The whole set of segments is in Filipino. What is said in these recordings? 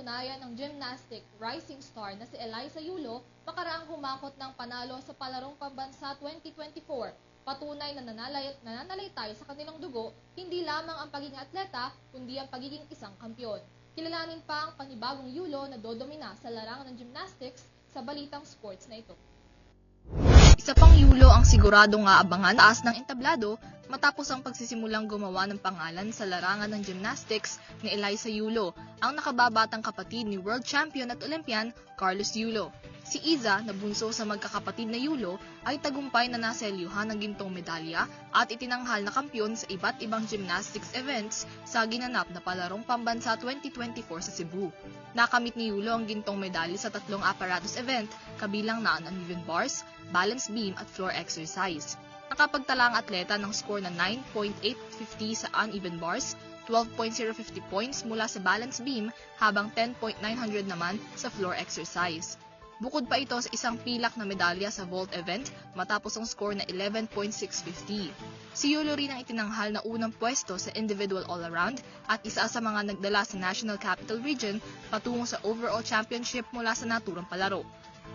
Tunayan ng gymnastic rising star na si Eliza Yulo makaraang humakot ng panalo sa Palarong Pambansa 2024. Patunay na nanalay, nananalaytay sa kanilang dugo, hindi lamang ang pagiging atleta, kundi ang pagiging isang kampyon. Kilalanin pa ang panibagong Yulo na dodomina sa larangan ng gymnastics sa balitang sports na ito. Isa pang yulo ang siguradong aabangan taas ng entablado matapos ang pagsisimulang gumawa ng pangalan sa larangan ng gymnastics ni Eliza Yulo, ang nakababatang kapatid ni world champion at Olympian Carlos Yulo. Si Iza, na bunso sa magkakapatid na Yulo, ay tagumpay na naselyuhan ng gintong medalya at itinanghal na kampyon sa iba't ibang gymnastics events sa ginanap na palarong pambansa 2024 sa Cebu. Nakamit ni Yulo ang gintong medalya sa tatlong apparatus event, kabilang na ang uneven bars, balance beam at floor exercise. Nakapagtala ang atleta ng score na 9.850 sa uneven bars, 12.050 points mula sa balance beam habang 10.900 naman sa floor exercise. Bukod pa ito sa isang pilak na medalya sa vault event matapos ang score na 11.650. Si Yulo rin ang itinanghal na unang pwesto sa individual all-around at isa sa mga nagdala sa National Capital Region patungo sa overall championship mula sa naturang palaro.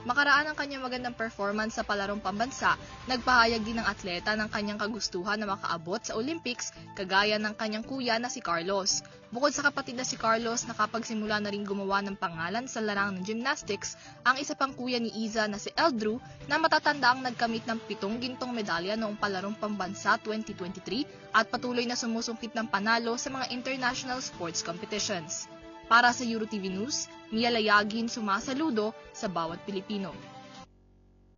Makaraan ang kanyang magandang performance sa palarong pambansa, nagpahayag din ng atleta ng kanyang kagustuhan na makaabot sa Olympics kagaya ng kanyang kuya na si Carlos. Bukod sa kapatid na si Carlos, nakapagsimula na rin gumawa ng pangalan sa larangan ng gymnastics, ang isa pang kuya ni Iza na si Eldrew na matatanda ang nagkamit ng pitong gintong medalya noong palarong pambansa 2023 at patuloy na sumusungkit ng panalo sa mga international sports competitions. Para sa EuroTV News, Mia Layagin sumasaludo sa bawat Pilipino.